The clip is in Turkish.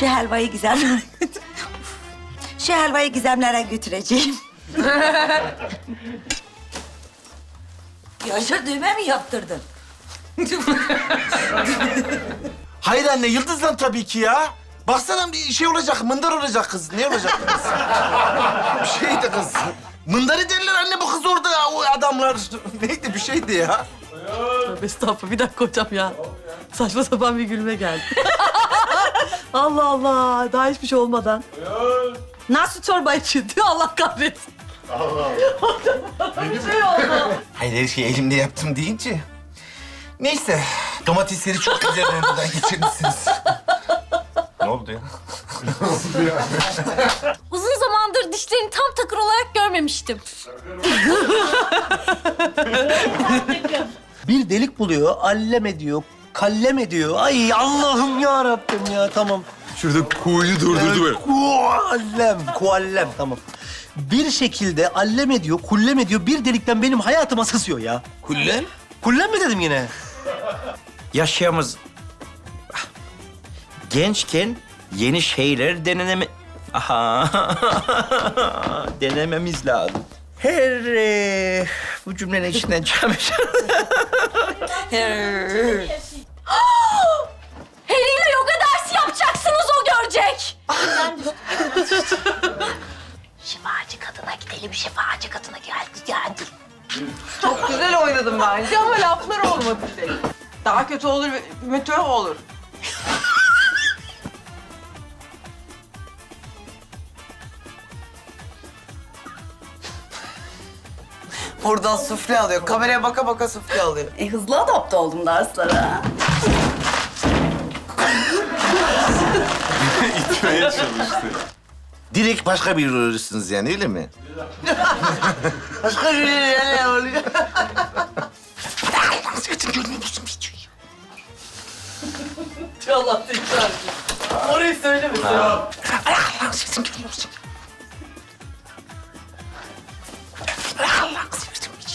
Şu helvayı gizemlere Şu helvayı gizemlere götüreceğim. Yaşar düğme mi yaptırdın? Hayır anne Yıldız'la tabii ki ya. Baksana bir şey olacak, mındar olacak kız. Ne olacak kız? bir şeydi kız. Mındarı derler anne bu kız orada o adamlar. Neydi bir şeydi ya. Tövbe estağfurullah. Bir dakika hocam ya. Saçma sapan bir gülme geldi. Allah Allah. Daha hiçbir şey olmadan. Nasıl çorba içildi? Allah kahretsin. Bir şey oldu. Hayır her şeyi elimde yaptım deyince. Neyse. Domatesleri çok güzel önceden geçirmişsiniz. ne oldu ya? Uzun zamandır dişlerini tam takır olarak görmemiştim. Bir delik buluyor, allem ediyor, kallem ediyor. Ay Allah'ım ya Rabbim ya tamam. Şurada kuğuyu durdurdu böyle. Kuallem, kuallem tamam. Bir şekilde allem ediyor, kullem ediyor. Bir delikten benim hayatıma sızıyor ya. Kullem? Kullem mi dedim yine? Yaşayamız... Gençken yeni şeyler deneneme... Aha. Denememiz lazım. Her e, bu cümlenin içinden çıkamış. Harry geldi. Çok güzel oynadım bence ama laflar olmadı pek. Daha kötü olur, meteor olur. Buradan sufle alıyor. Kameraya baka baka sufle alıyor. E, hızlı adapte oldum derslere. İtmeye çalıştı. Direkt başka bir oluyorsunuz yani öyle mi? Başka bir ne oluyor? Allah tekrar. Orayı söylemesin. Sosyete yavaş gelecek bize